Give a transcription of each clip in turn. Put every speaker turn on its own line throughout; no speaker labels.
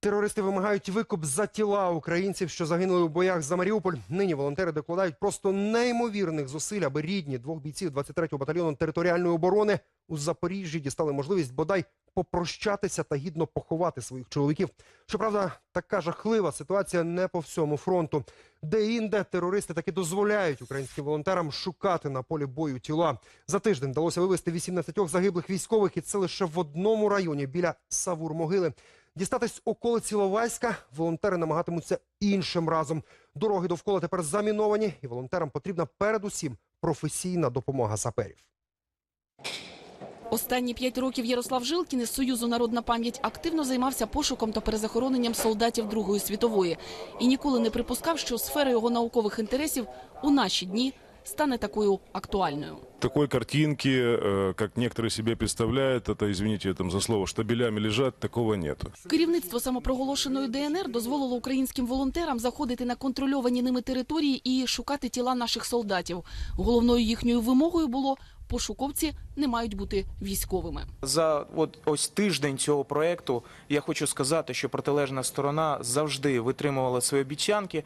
Терористи вимагають викуп за тіла українців, що загинули у боях за Маріуполь. Нині волонтери докладають просто неймовірних зусиль, аби рідні двох бійців 23-го батальйону територіальної оборони у Запоріжжі дістали можливість бодай попрощатися та гідно поховати своїх чоловіків. Щоправда, така жахлива ситуація не по всьому фронту. Де інде терористи таки дозволяють українським волонтерам шукати на полі бою тіла. За тиждень вдалося вивезти 18 загиблих військових, і це лише в одному районі біля Савур-могили. Дістатись околиці Ловайська волонтери намагатимуться іншим разом. Дороги довкола тепер заміновані, і волонтерам потрібна передусім професійна допомога саперів.
Останні п'ять років Ярослав Жилкін із Союзу Народна пам'ять активно займався пошуком та перезахороненням солдатів Другої світової і ніколи не припускав, що сфера його наукових інтересів у наші дні стане такою актуальною.
Такой картинки, э, как некоторые себе представляют, это, извините там за слово, штабелями лежат, такого нету.
Керівництво самопроголошеної ДНР дозволило українським волонтерам заходити на контрольовані ними території і шукати тіла наших солдатів. Головною їхньою вимогою було пошуковці не мають бути військовими.
За от ось тиждень цього проекту я хочу сказати, що протилежна сторона завжди витримувала свої обіцянки.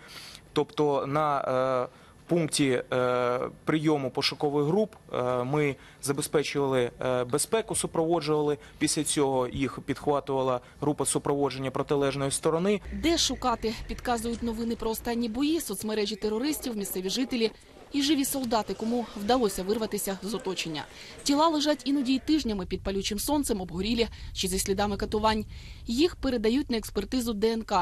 Тобто на е, пункті е, прийому пошукових груп е, ми забезпечували е, безпеку, супроводжували. Після цього їх підхватувала група супроводження протилежної сторони.
Де шукати, підказують новини про останні бої, соцмережі терористів, місцеві жителі і живі солдати, кому вдалося вирватися з оточення. Тіла лежать іноді й тижнями під палючим сонцем, обгорілі чи зі слідами катувань. Їх передають на експертизу ДНК.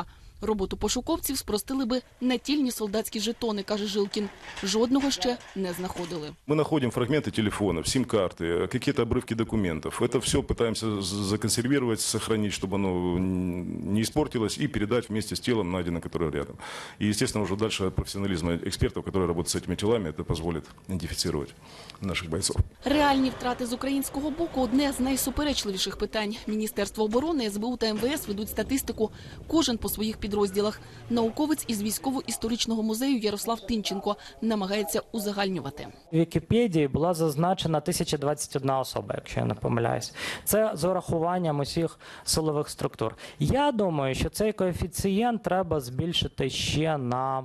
Роботу пошуковців спростили би натільні солдатські жетони, каже Жилкін. Жодного ще не знаходили.
Мы находим фрагменты телефонов, сим-карты, э, какие-то обрывки документов. Это все пытаемся з- законсервировать, сохранить, чтобы оно н- не испортилось, и передать вместе с телом, найденным, которое рядом. И, естественно, уже дальше профессионализм экспертов, которые работают с этими телами, это позволит идентифицировать наших бойцов.
Реальні втрати з українського боку одне з найсуперечливіших питань. Міністерство оборони, СБУ та МВС ведуть статистику. Кожен по своїх підрозділах. Науковець із військово-історичного музею Ярослав Тинченко намагається узагальнювати.
В Вікіпедії була зазначена 1021 особа, якщо я не помиляюсь. Це з урахуванням усіх силових структур. Я думаю, що цей коефіцієнт треба збільшити ще на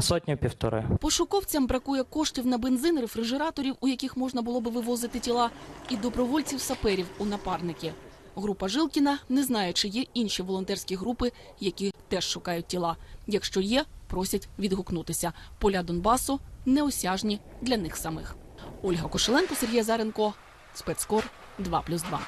сотню півтори.
Пошуковцям бракує коштів на бензин, рефрижераторів, у яких можна було би вивозити тіла, і добровольців-саперів у напарники. Група Жилкіна не знає, чи є інші волонтерські групи, які теж шукають тіла. Якщо є, просять відгукнутися. Поля Донбасу неосяжні для них самих. Ольга Кошеленко, Сергій Заренко, спецкор 2+,2.